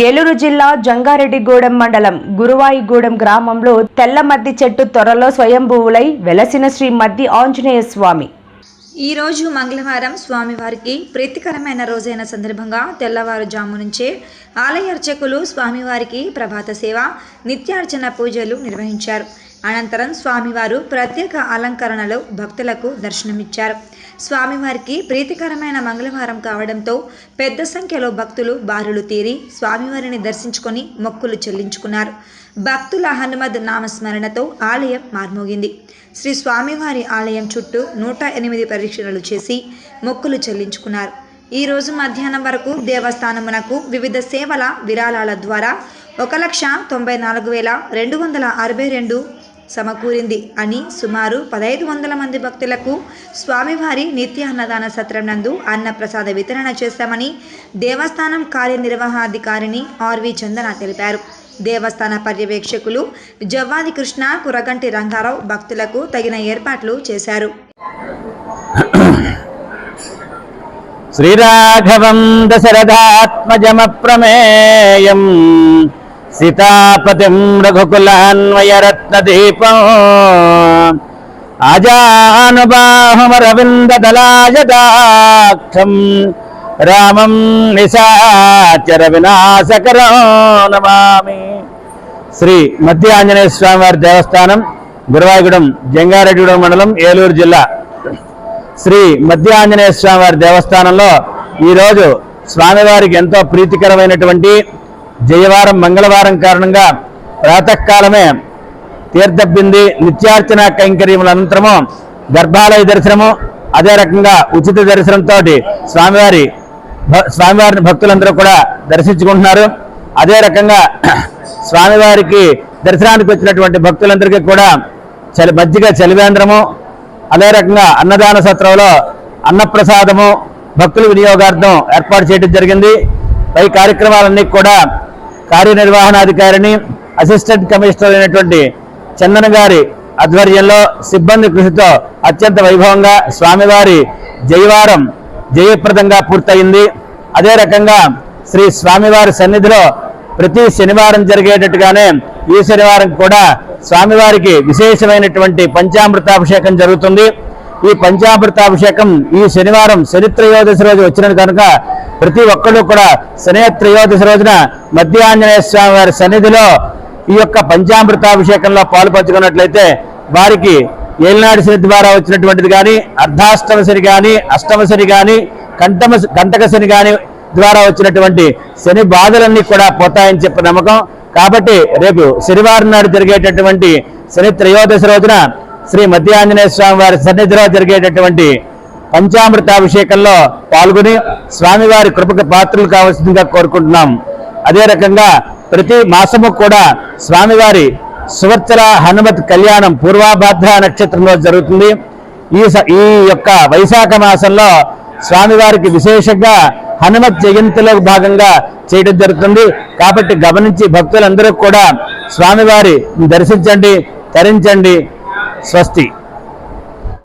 ఏలూరు జిల్లా జంగారెడ్డిగూడెం మండలం గురువాయిగూడెం గ్రామంలో తెల్ల మద్ది చెట్టు త్వరలో స్వయంభువులై వెలసిన శ్రీ మద్ది ఆంజనేయ స్వామి. ఈ రోజు మంగళవారం స్వామివారికి ప్రీతికరమైన రోజైన సందర్భంగా తెల్లవారుజాము నుంచే ఆలయ అర్చకులు స్వామివారికి ప్రభాత సేవ నిత్యార్చన పూజలు నిర్వహించారు. అనంతరం స్వామివారు ప్రత్యేక అలంకరణలో భక్తులకు దర్శనమిచ్చారు. స్వామివారికి ప్రీతికరమైన మంగళవారం కావడంతో పెద్ద సంఖ్యలో భక్తులు బారులు తీరి స్వామివారిని దర్శించుకొని మొక్కులు చెల్లించుకున్నారు. భక్తుల హనుమద్ నామస్మరణతో ఆలయం మార్మోగింది. శ్రీ స్వామివారి ఆలయం చుట్టూ నూట ఎనిమిది పరీక్షలు చేసి మొక్కులు చెల్లించుకున్నారు. ఈ రోజు మధ్యాహ్నం వరకు దేవస్థానమునకు వివిధ సేవల విరాళాల ద్వారా ఒక లక్ష తొంభై నాలుగు వేల రెండు వందల అరవై రెండు సమకూరింది అని సుమారు పదహైదు వందల మంది భక్తులకు స్వామివారి నిత్య అన్నదాన సత్రం నందు అన్నప్రసాద వితరణ చేశామని దేవస్థానం కార్యనిర్వాహాధికారిని ఆర్వి చందన తెలిపారు. దేవస్థాన పర్యవేక్షకులు జవ్వాది కృష్ణ కురగంటి రంగారావు భక్తులకు తగిన ఏర్పాట్లు చేశారు. శ్రీరాఘవం దశరథాత్మజమప్రమేయం. సీతాపతిం రఘుకులాన్వయరత్నదీపం. ఆజానుబాహుమరవిందదలాయదాక్షం. రామం నిశాచర వినాశకరం నమామి. శ్రీ మధ్య ఆంజనేయ స్వామివారి దేవస్థానం గురువాయగూడెం జంగారెడ్డిగూడెం మండలం ఏలూరు జిల్లా. శ్రీ మధ్య ఆంజనేయ స్వామివారి దేవస్థానంలో ఈరోజు స్వామివారికి ఎంతో ప్రీతికరమైనటువంటి జయవారం మంగళవారం కారణంగా ప్రాతకాలమే తీర్థబింది నిత్యార్చన కైంకర్యముల అనంతరము గర్భాలయ దర్శనము అదే రకంగా ఉచిత దర్శనంతో స్వామివారి భ- స్వామివారిని భక్తులందరూ కూడా దర్శించుకుంటున్నారు. అదే రకంగా స్వామివారికి దర్శనానికి వచ్చినటువంటి భక్తులందరికీ కూడా చలి మజ్జిగ చలివేంద్రము అదే రకంగా అన్నదాన సత్రంలో అన్నప్రసాదము భక్తుల వినియోగార్థం ఏర్పాటు చేయడం జరిగింది. పై కార్యక్రమాలన్నీ కూడా కార్యనిర్వహణాధికారిని అసిస్టెంట్ కమిషనర్ అయినటువంటి చందన్ గారి ఆధ్వర్యంలో సిబ్బంది కృషితో అత్యంత వైభవంగా స్వామివారి జయవారం జయప్రదంగా పూర్తయింది. అదే రకంగా శ్రీ స్వామివారి సన్నిధిలో ప్రతి శనివారం జరిగేటట్టుగానే ఈ శనివారం కూడా స్వామివారికి విశేషమైనటువంటి పంచామృతాభిషేకం జరుగుతుంది. ఈ పంచామృతాభిషేకం ఈ శనివారం శని త్రయోదశి రోజు వచ్చినది కనుక ప్రతి ఒక్కరూ కూడా శని త్రయోదశి రోజున మధ్యాంజనేయ స్వామి వారి సన్నిధిలో ఈ యొక్క పంచామృతాభిషేకంలో పాలు పంచుకున్నట్లయితే వారికి ఏలినాడు శని ద్వారా వచ్చినటువంటిది కానీ అర్ధాష్టమ శని కానీ అష్టమ శని కానీ కంఠమ కంటక శని కానీ ద్వారా వచ్చినటువంటి శని బాధలన్నీ కూడా పోతాయని చెప్పే నమ్మకం. కాబట్టి రేపు శనివారం నాడు జరిగేటటువంటి శని త్రయోదశి రోజున శ్రీ మధ్య ఆంజనేయ స్వామి వారి సన్నిధిలో జరిగేటటువంటి పంచామృతాభిషేకంలో పాల్గొని స్వామివారి కృపకు పాత్రలు కావాల్సిందిగా కోరుకుంటున్నాం. అదే రకంగా ప్రతి మాసము కూడా స్వామివారి సువర్చల హనుమత్ కళ్యాణం పూర్వాభాద్ర నక్షత్రంలో జరుగుతుంది. ఈ స- ఈ యొక్క వైశాఖ మాసంలో స్వామివారికి విశేషంగా హనుమత్ జయంతిలో భాగంగా చేయడం జరుగుతుంది. కాబట్టి గమనించి భక్తులందరూ కూడా స్వామివారి దర్శించండి తరించండి સ્વસ્તી.